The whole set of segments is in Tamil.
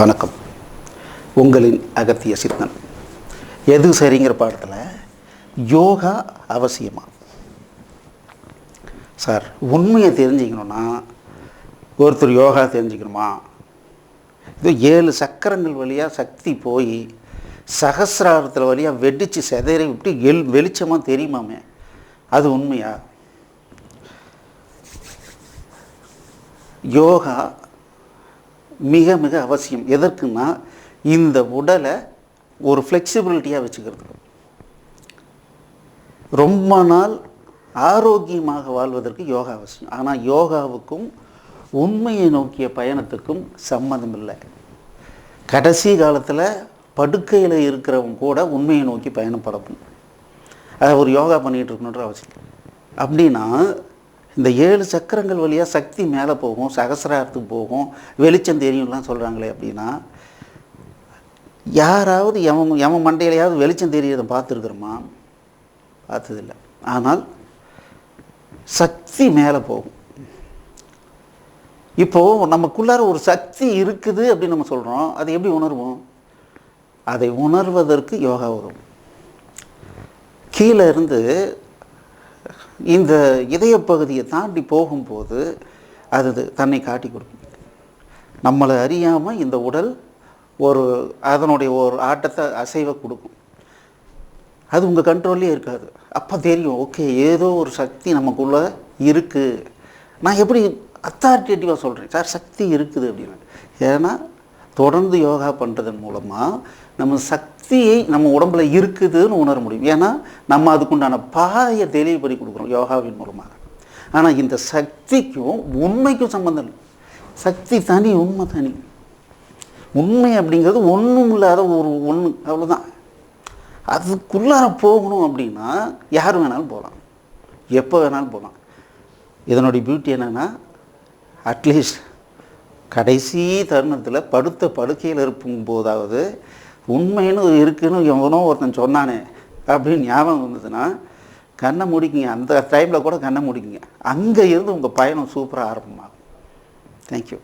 வணக்கம். உங்களின் அகத்திய சித்தன். எது சரிங்கிற பாடத்தில் யோகா அவசியமா? சார் உண்மையை தெரிஞ்சுக்கணுன்னா ஒருத்தர் யோகா தெரிஞ்சுக்கணுமா? இது ஏழு சக்கரங்கள் வழியாக சக்தி போய் சகசிராரத்தில் வழியாக வெடித்து செதறி விட்டு எல் வெளிச்சமாக தெரியுமாமே? அது உண்மையா? யோகா மிக மிக அவசியம். எதற்குன்னா இந்த உடலை ஒரு ஃப்ளெக்சிபிலிட்டியாக வச்சுக்கிறதுக்கு ரொம்ப நாள் ஆரோக்கியமாக வாழ்வதற்கு யோகா அவசியம். ஆனால் யோகாவுக்கும் உண்மையை நோக்கிய பயணத்துக்கும் சம்மந்தம் இல்லை கடைசி காலத்தில் படுக்கையில் இருக்கிறவங்க கூட உண்மையை நோக்கி பயணம் பயணப்படணும். அதை ஒரு யோகா பண்ணிகிட்டு இருக்கணுன்ற அவசியம். அப்படின்னா இந்த ஏழு சக்கரங்கள் வழியாக சக்தி மேலே போகும் சகசிராரத்துக்கு போகும் வெளிச்சம் தெரியும்லாம் சொல்கிறாங்களே அப்படின்னா யாராவது எவன் எவன் மண்டையிலையாவது வெளிச்சம் தெரியறதை பார்த்துருக்குறோமா? பார்த்ததில்லை. ஆனால் சக்தி மேலே போகும். இப்போது நமக்குள்ளார ஒரு சக்தி இருக்குது அப்படின்னு நம்ம சொல்கிறோம் அதை எப்படி உணர்வோம்? அதை உணர்வதற்கு யோகா வரும். கீழே இருந்து இந்த இதய பகுதியை தாண்டி போகும்போது அது தன்னை காட்டி கொடுக்கும். நம்மளை அறியாமல் இந்த உடல் ஒரு அதனுடைய ஒரு ஆட்டத்தை அசைவை கொடுக்கும். அது உங்கள் கண்ட்ரோல்லே இருக்காது. அப்போ தெரியும் ஓகே ஏதோ ஒரு சக்தி நமக்குள்ளே இருக்குது நான் எப்படி அத்தாரிட்டேட்டிவாக சொல்கிறேன் சார் சக்தி இருக்குது அப்படின்னு ஏன்னா தொடர்ந்து யோகா பண்ணுறதன் மூலமாக நம்ம சக்தியை நம்ம உடம்புல இருக்குதுன்னு உணர முடியும். ஏன்னா நம்ம அதுக்குண்டான பாதையை தெளிவுபடி கொடுக்குறோம் யோகாவின் மூலமாக. ஆனால் இந்த சக்திக்கும் உண்மைக்கும் சம்மந்தம் இல்லை. சக்தி தனி உண்மை தனி. உண்மை அப்படிங்கிறது ஒன்றும் இல்லாத ஒரு ஒன்று அவ்வளோதான் அதுக்குள்ளார போகணும் அப்படின்னா யார் வேணாலும் போகலாம். எப்போ வேணாலும் போகலாம். இதனுடைய பியூட்டி என்னென்னா அட்லீஸ்ட் கடைசி தருணத்தில் படுத்த படுக்கையில் இருக்கும் போதாவது உண்மைன்னு இருக்குன்னு எவனோ ஒருத்தன் சொன்னானே அப்படின்னு ஞாபகம் வந்ததுன்னா கண்ணை முடிக்குங்க. அந்த டைமில் கூட கண்ணை முடிக்குங்க. அங்கே இருந்து உங்கள் பயணம் சூப்பராக ஆரம்பமாகும். தேங்க்யூ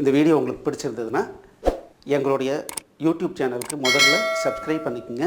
இந்த வீடியோ உங்களுக்கு பிடிச்சிருந்ததுன்னா எங்களுடைய யூடியூப் சேனலுக்கு முதல்ல சப்ஸ்கிரைப் பண்ணிக்கோங்க.